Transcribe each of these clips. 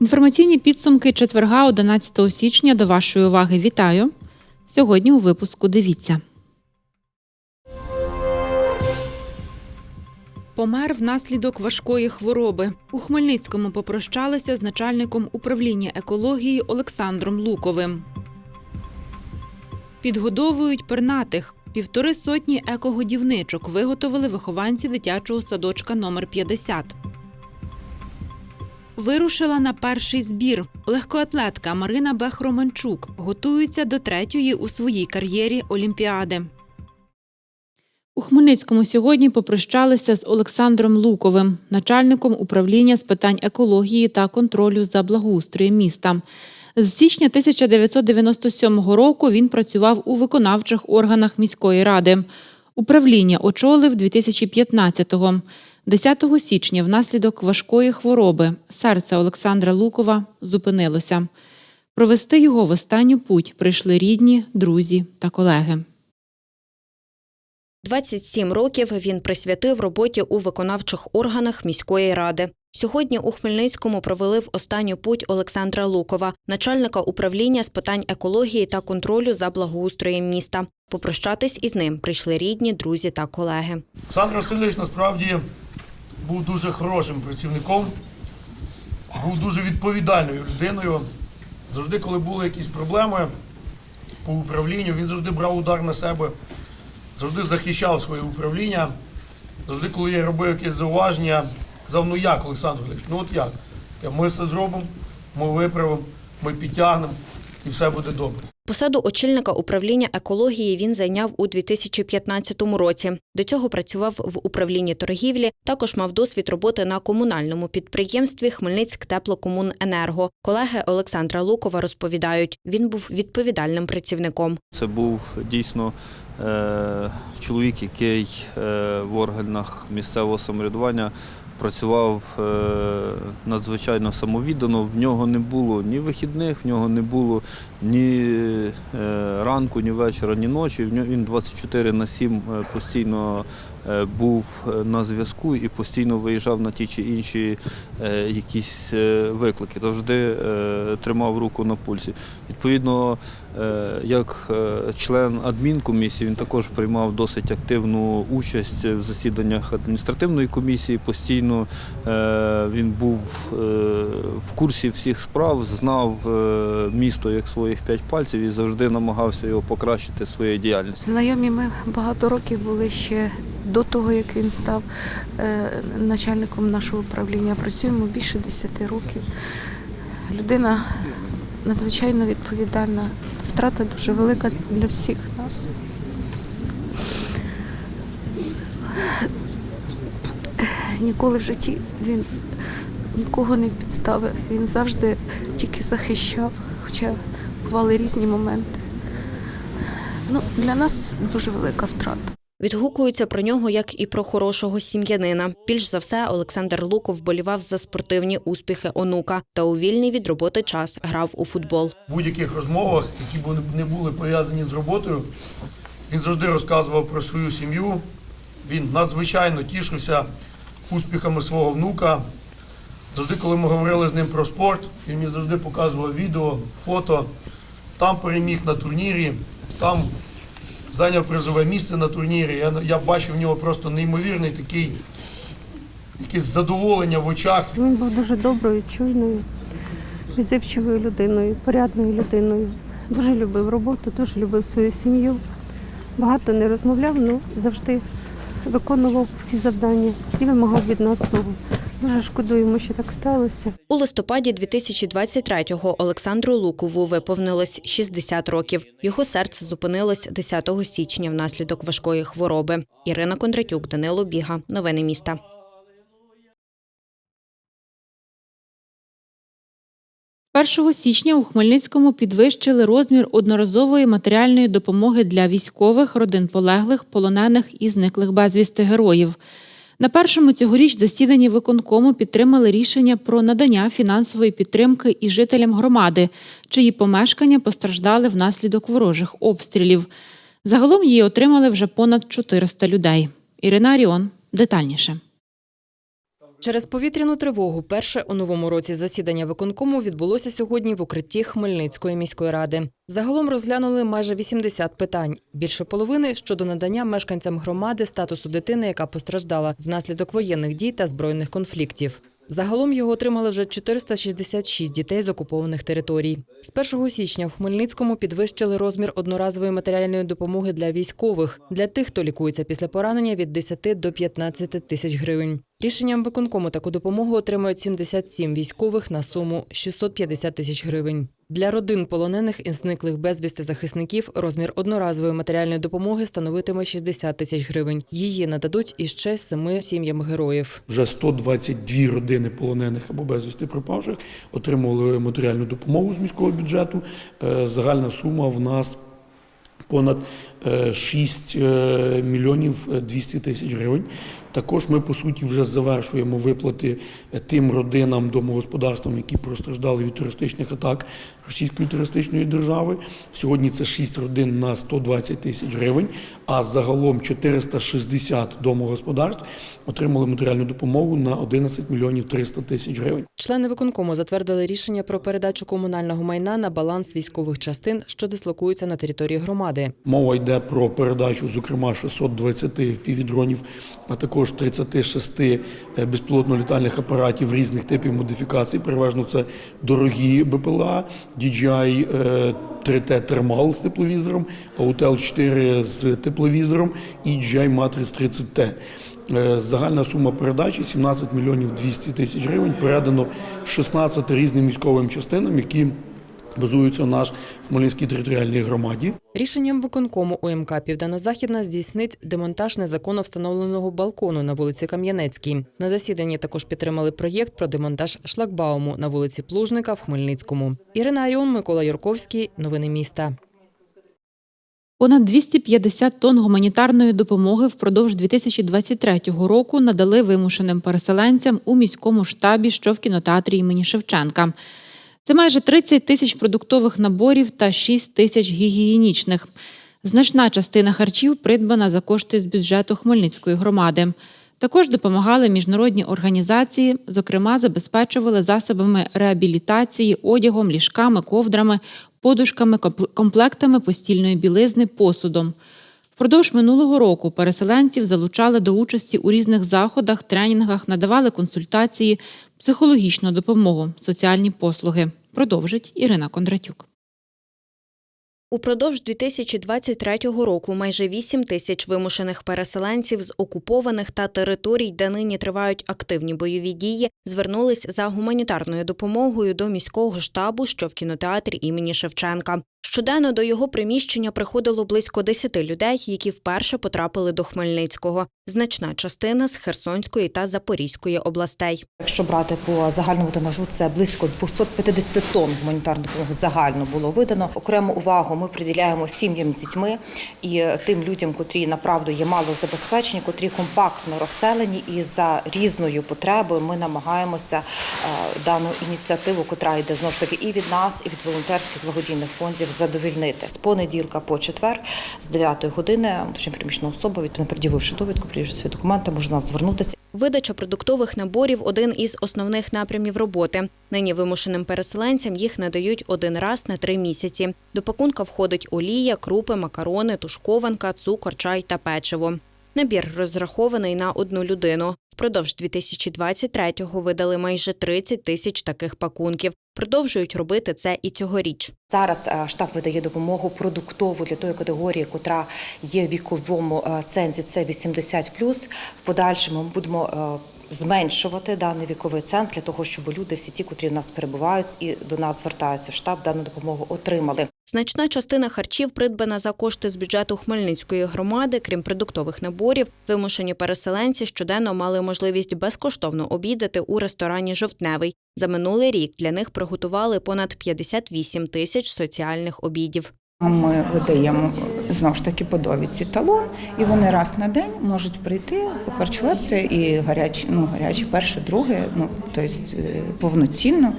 Інформаційні підсумки четверга 11 січня до вашої уваги вітаю. Сьогодні у випуску дивіться. Помер внаслідок важкої хвороби. У Хмельницькому попрощалися з начальником управління екології Олександром Луковим. Підгодовують пернатих. Півтори сотні екогодівничок виготовили вихованці дитячого садочка номер 50. Вирушила на перший збір. Легкоатлетка Марина Бех-Романчук готується до третьої у своїй кар'єрі Олімпіади. У Хмельницькому сьогодні попрощалися з Олександром Луковим, начальником управління з питань екології та контролю за благоустроєм міста. З січня 1997 року він працював у виконавчих органах міської ради. Управління очолив 2015-го. 10 січня внаслідок важкої хвороби серце Олександра Лукова зупинилося. Провести його в останню путь прийшли рідні, друзі та колеги. 27 років він присвятив роботі у виконавчих органах міської ради. Сьогодні у Хмельницькому провели в останню путь Олександра Лукова, начальника управління з питань екології та контролю за благоустроєм міста. Попрощатись із ним прийшли рідні, друзі та колеги. Олександр Васильович насправді був дуже хорошим працівником, був дуже відповідальною людиною. Завжди, коли були якісь проблеми по управлінню, він завжди брав удар на себе, завжди захищав своє управління. Завжди, коли я робив якесь зауваження, казав, ну як, Олександр Васильович, ну от як? Ми все зробимо, ми виправимо, ми підтягнемо і все буде добре. Посаду очільника управління екології він зайняв у 2015 році. До цього працював в управлінні торгівлі. Також мав досвід роботи на комунальному підприємстві Хмельницьк Теплокомуненерго. Колеги Олександра Лукова розповідають, він був відповідальним працівником. Це був дійсно е, чоловік, який е, в органах місцевого самоврядування працював е, надзвичайно самовіддано. В нього не було ні вихідних, в нього не було ні е, ранку, ні вечора, ні ночі. В нього він 24 на 7 е, постійно був е, на зв'язку і постійно виїжджав на ті чи інші е, якісь е, виклики. Завжди е, тримав руку на пульсі. Відповідно, е, як е, член адмінкомісії, він також приймав досить активну участь в засіданнях адміністративної комісії. Постійно е, він був е, в курсі всіх справ, знав е, місто як своїх п'ять пальців і завжди намагався його покращити своєю діяльністю. Знайомі ми багато років були ще до того, як він став е, начальником нашого управління. Працюємо більше 10 років. Людина надзвичайно відповідальна. Втрата дуже велика для всіх нас. Ніколи в житті він нікого не підставив. Він завжди тільки захищав, хоча бували різні моменти. Ну, для нас дуже велика втрата. Відгукуються про нього як і про хорошого сім'янина. Більш за все, Олександр Луков вболівав за спортивні успіхи онука та у вільний від роботи час грав у футбол. В будь-яких розмовах, які не були пов'язані з роботою, він завжди розказував про свою сім'ю. Він надзвичайно тішився успіхами свого внука. Завжди, коли ми говорили з ним про спорт, він мені завжди показував відео, фото. Там переміг на турнірі, там зайняв призове місце на турнірі. Я, я бачив в нього просто неймовірний такий якесь задоволення в очах. Він був дуже доброю, чуйною, відзивчивою людиною, порядною людиною. Дуже любив роботу, дуже любив свою сім'ю. Багато не розмовляв, але завжди виконував всі завдання і вимагав від нас того. Дуже шкодуємо, що так сталося. У листопаді 2023-го Олександру Лукову виповнилось 60 років. Його серце зупинилось 10 січня внаслідок важкої хвороби. Ірина Кондратюк, Данило Біга. Новини міста. З 1 січня у Хмельницькому підвищили розмір одноразової матеріальної допомоги для військових, родин полеглих, полонених і зниклих безвісти героїв. На першому цьогоріч засіданні виконкому підтримали рішення про надання фінансової підтримки і жителям громади, чиї помешкання постраждали внаслідок ворожих обстрілів. Загалом її отримали вже понад 400 людей. Ірина Аріон детальніше. Через повітряну тривогу перше у новому році засідання виконкому відбулося сьогодні в укритті Хмельницької міської ради. Загалом розглянули майже 80 питань. Більше половини щодо надання мешканцям громади статусу дитини, яка постраждала внаслідок воєнних дій та збройних конфліктів. Загалом його отримали вже 466 дітей з окупованих територій. З 1 січня в Хмельницькому підвищили розмір одноразової матеріальної допомоги для військових для тих, хто лікується після поранення від 10 до 15 тисяч гривень. Рішенням виконкому таку допомогу отримують 77 військових на суму 650 тисяч гривень. Для родин полонених і зниклих безвісти захисників розмір одноразової матеріальної допомоги становитиме 60 тисяч гривень. Її нададуть іще семи сім'ям героїв. Вже 122 родини полонених або безвісти пропавших отримували матеріальну допомогу з міського бюджету. Е, Загальна сума в нас понад е, 6 е, мільйонів 200 тисяч гривень. Також ми, по суті, вже завершуємо виплати е, тим родинам, домогосподарствам, які постраждали від терористичних атак Російської терористичної держави. Сьогодні це 6 родин на 120 тисяч гривень, а загалом 460 домогосподарств отримали матеріальну допомогу на 11 мільйонів 300 тисяч гривень. Члени виконкому затвердили рішення про передачу комунального майна на баланс військових частин, що дислокуються на території громади. Мова йде про передачу, зокрема, 620 впівдронів, а також 36 безпілотно-літальних апаратів різних типів модифікацій. Переважно це дорогі БПЛА, DJI е, 3T Thermal з тепловізором, Autel 4 з тепловізором і DJI Matrix 30T. Е, Загальна сума передачі 17 мільйонів 200 тисяч гривень. Передано 16 різним військовим частинам, які базуються в наш Хмельницькій територіальній громаді. Рішенням виконкому УМК Південно-Західна здійснить демонтаж незаконно встановленого балкону на вулиці Кам'янецькій. На засіданні також підтримали проєкт про демонтаж шлагбауму на вулиці Плужника в Хмельницькому. Ірина Аріон, Микола Юрковський. Новини міста. Понад 250 тонн гуманітарної допомоги впродовж 2023 року надали вимушеним переселенцям у міському штабі, що в кінотеатрі імені Шевченка. Це майже 30 тисяч продуктових наборів та 6 тисяч гігієнічних. Значна частина харчів придбана за кошти з бюджету Хмельницької громади. Також допомагали міжнародні організації, зокрема, забезпечували засобами реабілітації, одягом, ліжками, ковдрами, подушками, комплектами постільної білизни, посудом. Впродовж минулого року переселенців залучали до участі у різних заходах, тренінгах, надавали консультації, психологічну допомогу, соціальні послуги. Продовжить Ірина Кондратюк. Упродовж 2023 року майже 8 тисяч вимушених переселенців з окупованих та територій, де нині тривають активні бойові дії, звернулись за гуманітарною допомогою до міського штабу, що в кінотеатрі імені Шевченка. Щоденно до його приміщення приходило близько 10 людей, які вперше потрапили до Хмельницького. Значна частина з Херсонської та Запорізької областей. Якщо брати по загальному тонажу, це близько 250 тонн гуманітарної допомоги загально було видано. Окрему увагу ми приділяємо сім'ям з дітьми і тим людям, котрі направду є мало забезпечені, котрі компактно розселені, і за різною потребою ми намагаємося е, дану ініціативу, котра йде знову ж таки і від нас, і від волонтерських благодійних фондів, задовільнити з понеділка по четвер, з 9 години внутрішньо приміщена особа, відповідно пред'явивши довідку, приїжджає свої документи, може до нас звернутися. Видача продуктових наборів один із основних напрямів роботи. Нині вимушеним переселенцям їх надають один раз на три місяці. До пакунка входить олія, крупи, макарони, тушкованка, цукор, чай та печиво. Набір розрахований на одну людину. Впродовж 2023-го видали майже 30 тисяч таких пакунків. Продовжують робити це і цьогоріч. Зараз е, штаб видає допомогу продуктову для тої категорії, котра є в віковому е, цензі. Це 80+. В подальшому будемо е, зменшувати даний віковий ценз для того, щоб люди, всі ті, котрі в нас перебувають і до нас звертаються в штаб, дану допомогу отримали. Значна частина харчів придбана за кошти з бюджету Хмельницької громади. Крім продуктових наборів, вимушені переселенці щоденно мали можливість безкоштовно обідати у ресторані Жовтневий. За минулий рік для них приготували понад 58 тисяч соціальних обідів. Ми видаємо знову ж таки по довідці талон, і вони раз на день можуть прийти, похарчуватися і гарячі, ну гарячі, перше, друге, ну тобто повноцінно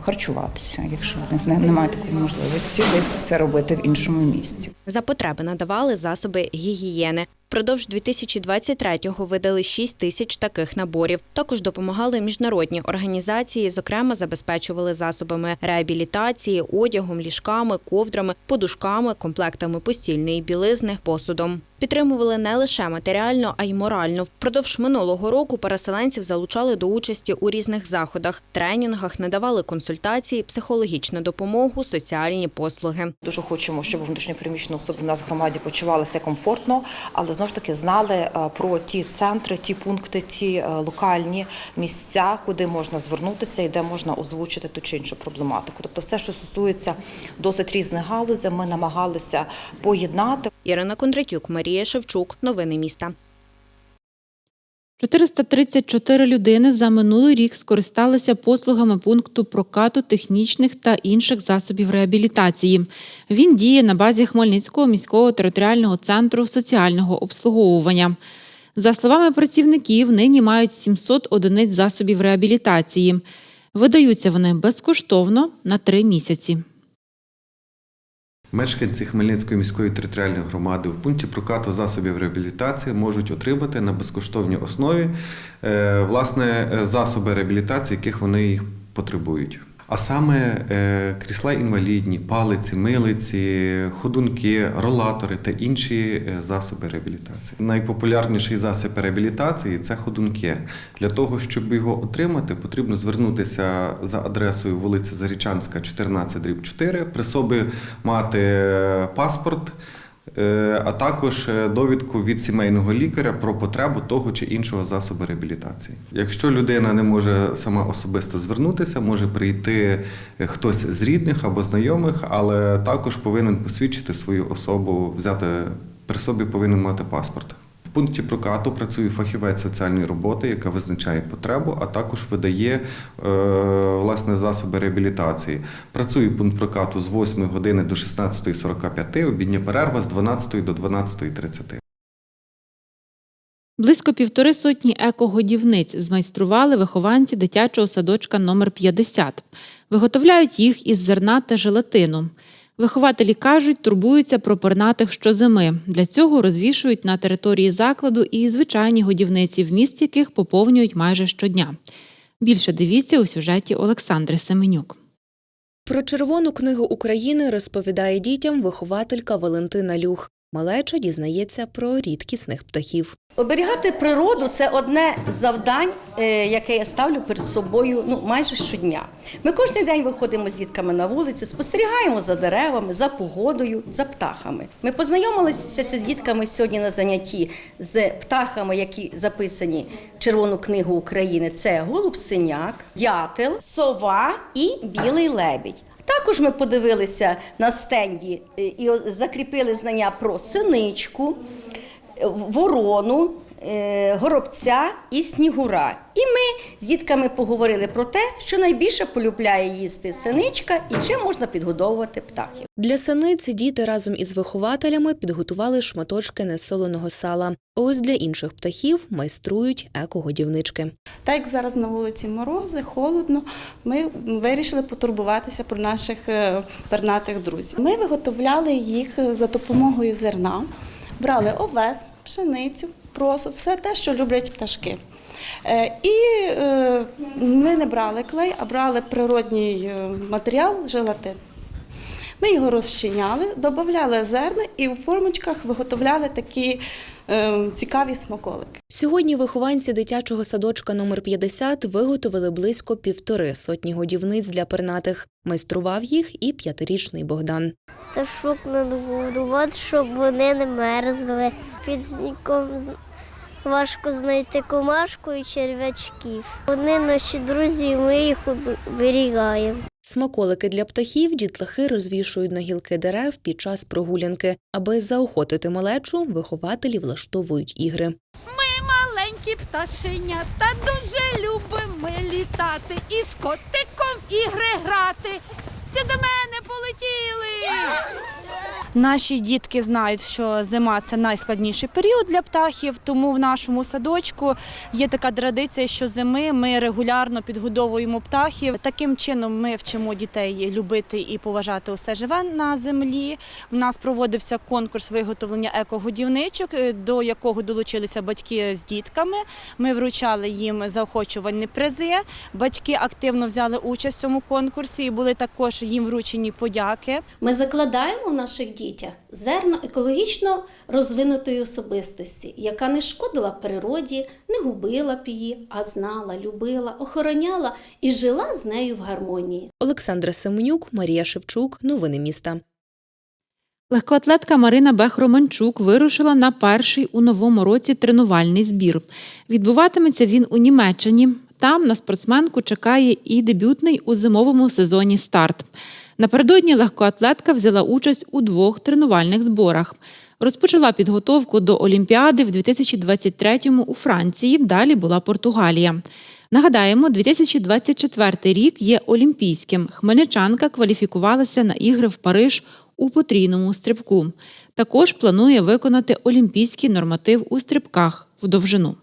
харчуватися, якщо в немає такої можливості, десь це робити в іншому місці. За потреби надавали засоби гігієни. Впродовж 2023-го видали 6 тисяч таких наборів. Також допомагали міжнародні організації, зокрема забезпечували засобами реабілітації, одягом, ліжками, ковдрами, подушками, комплектами постільної білизни, посудом. Підтримували не лише матеріально, а й морально. Впродовж минулого року переселенців залучали до участі у різних заходах, тренінгах, надавали консультації, психологічну допомогу, соціальні послуги. Дуже хочемо, щоб внутрішньопереміщені особи в нас в громаді почувалися комфортно, але знову ж таки знали е, про ті центри, ті пункти, ті е, локальні місця, куди можна звернутися і де можна озвучити ту чи іншу проблематику. Тобто, все, що стосується досить різних галузей, ми намагалися поєднати. Ірина Кондратюк, Марія Шевчук. Новини міста. 434 людини за минулий рік скористалися послугами пункту прокату технічних та інших засобів реабілітації. Він діє на базі Хмельницького міського територіального центру соціального обслуговування. За словами працівників, нині мають 700 одиниць засобів реабілітації. Видаються вони безкоштовно на три місяці. Мешканці Хмельницької міської територіальної громади в пункті прокату засобів реабілітації можуть отримати на безкоштовній основі е, власне е, засоби реабілітації, яких вони їх потребують. А саме е, крісла інвалідні, палиці, милиці, ходунки, ролатори та інші е, засоби реабілітації. Найпопулярніший засіб реабілітації це ходунки. Для того, щоб його отримати, потрібно звернутися за адресою вулиця Зарічанська, 14 дріб 4, при собі мати е, паспорт. Е, А також е, довідку від сімейного лікаря про потребу того чи іншого засобу реабілітації. Якщо людина не може сама особисто звернутися, може прийти е, хтось з рідних або знайомих, але також повинен посвідчити свою особу, взяти при собі повинен мати паспорт. В пункті прокату працює фахівець соціальної роботи, яка визначає потребу, а також видає е, власне засоби реабілітації. Працює пункт прокату з 8 години до 16.45, обідня перерва з 12 до 12.30. Близько півтори сотні екогодівниць змайстрували вихованці дитячого садочка номер 50. Виготовляють їх із зерна та желатину. Вихователі кажуть, турбуються про пернатих щозими. Для цього розвішують на території закладу і звичайні годівниці, вміст яких поповнюють майже щодня. Більше дивіться у сюжеті Олександри Семенюк. Про Червону книгу України розповідає дітям вихователька Валентина Люх. Малеча дізнається про рідкісних птахів. Оберігати природу це одне з завдань, е, яке я ставлю перед собою ну, майже щодня. Ми кожен день виходимо з дітками на вулицю, спостерігаємо за деревами, за погодою, за птахами. Ми познайомилися з дітками сьогодні на занятті з птахами, які записані в Червону книгу України. Це голуб синяк, дятел, сова і білий лебідь. Також ми подивилися на стенді е, і закріпили знання про синичку, ворону, е, горобця і снігура. І ми з дітками поговорили про те, що найбільше полюбляє їсти синичка і чим можна підгодовувати птахів. Для синиць діти разом із вихователями підготували шматочки несоленого сала. Ось для інших птахів майструють екогодівнички. Так як зараз на вулиці морози, холодно, ми вирішили потурбуватися про наших е, пернатих друзів. Ми виготовляли їх за допомогою зерна, брали овес, пшеницю, просо, все те, що люблять пташки. Е, І е, ми не брали клей, а брали природній матеріал желатин. Ми його розчиняли, додавали зерна і в формочках виготовляли такі е, цікаві смаколики. Сьогодні вихованці дитячого садочка номер 50 виготовили близько півтори сотні годівниць для пернатих. Майстрував їх і п'ятирічний Богдан. Та щоб нагодувати, щоб вони не мерзли. Під снігом важко знайти комашку і черв'ячків. Вони наші друзі, ми їх оберігаємо. Смаколики для птахів дітлахи розвішують на гілки дерев під час прогулянки. Аби заохотити малечу, вихователі влаштовують ігри. Ми маленькі пташенята, дуже любимо літати і з котиком ігри грати. Всі до мене, полетіли. Наші дітки знають, що зима це найскладніший період для птахів, тому в нашому садочку є така традиція, що зими ми регулярно підгодовуємо птахів. Таким чином ми вчимо дітей любити і поважати усе живе на землі. У нас проводився конкурс виготовлення екогодівничок, е, до якого долучилися батьки з дітками. Ми вручали їм заохочувальні призи. Батьки активно взяли участь в цьому конкурсі і були також їм вручені подяки. Ми закладаємо наших дітях зерно екологічно розвинутої особистості, яка не шкодила природі, не губила б її, а знала, любила, охороняла і жила з нею в гармонії. Олександра Семенюк, Марія Шевчук. Новини міста. Легкоатлетка Марина Бех-Романчук вирушила на перший у новому році тренувальний збір. Відбуватиметься він у Німеччині. Там на спортсменку чекає і дебютний у зимовому сезоні старт. Напередодні легкоатлетка взяла участь у двох тренувальних зборах. Розпочала підготовку до Олімпіади в 2023-му у Франції. Далі була Португалія. Нагадаємо, 2024 рік є олімпійським. Хмельничанка кваліфікувалася на ігри в Париж у потрійному стрибку. Також планує виконати олімпійський норматив у стрибках в довжину.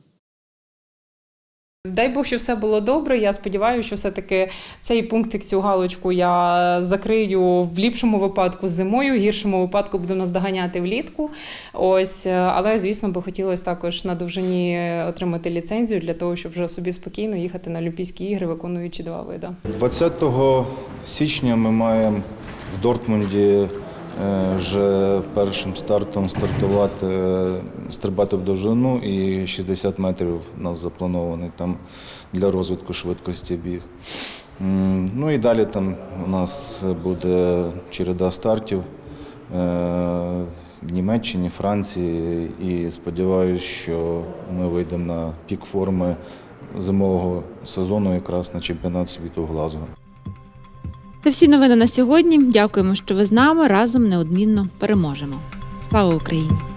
Дай Бог, що все було добре. Я сподіваюся, що все-таки цей пунктик, цю галочку я закрию в ліпшому випадку зимою, в гіршому випадку буду наздоганяти влітку. Ось, е, але звісно би хотілося також на довжині отримати ліцензію для того, щоб вже собі спокійно їхати на Олімпійські ігри, виконуючи два види. 20 січня ми маємо в Дортмунді е, вже першим стартом стартувати, е, стрибати в довжину і 60 метрів у нас запланований там для розвитку швидкості біг. Ну і далі там у нас буде череда стартів е, в Німеччині, Франції. І сподіваюся, що ми вийдемо на пік форми зимового сезону якраз на чемпіонат світу в Глазго. Це всі новини на сьогодні. Дякуємо, що ви з нами. Разом неодмінно переможемо. Слава Україні!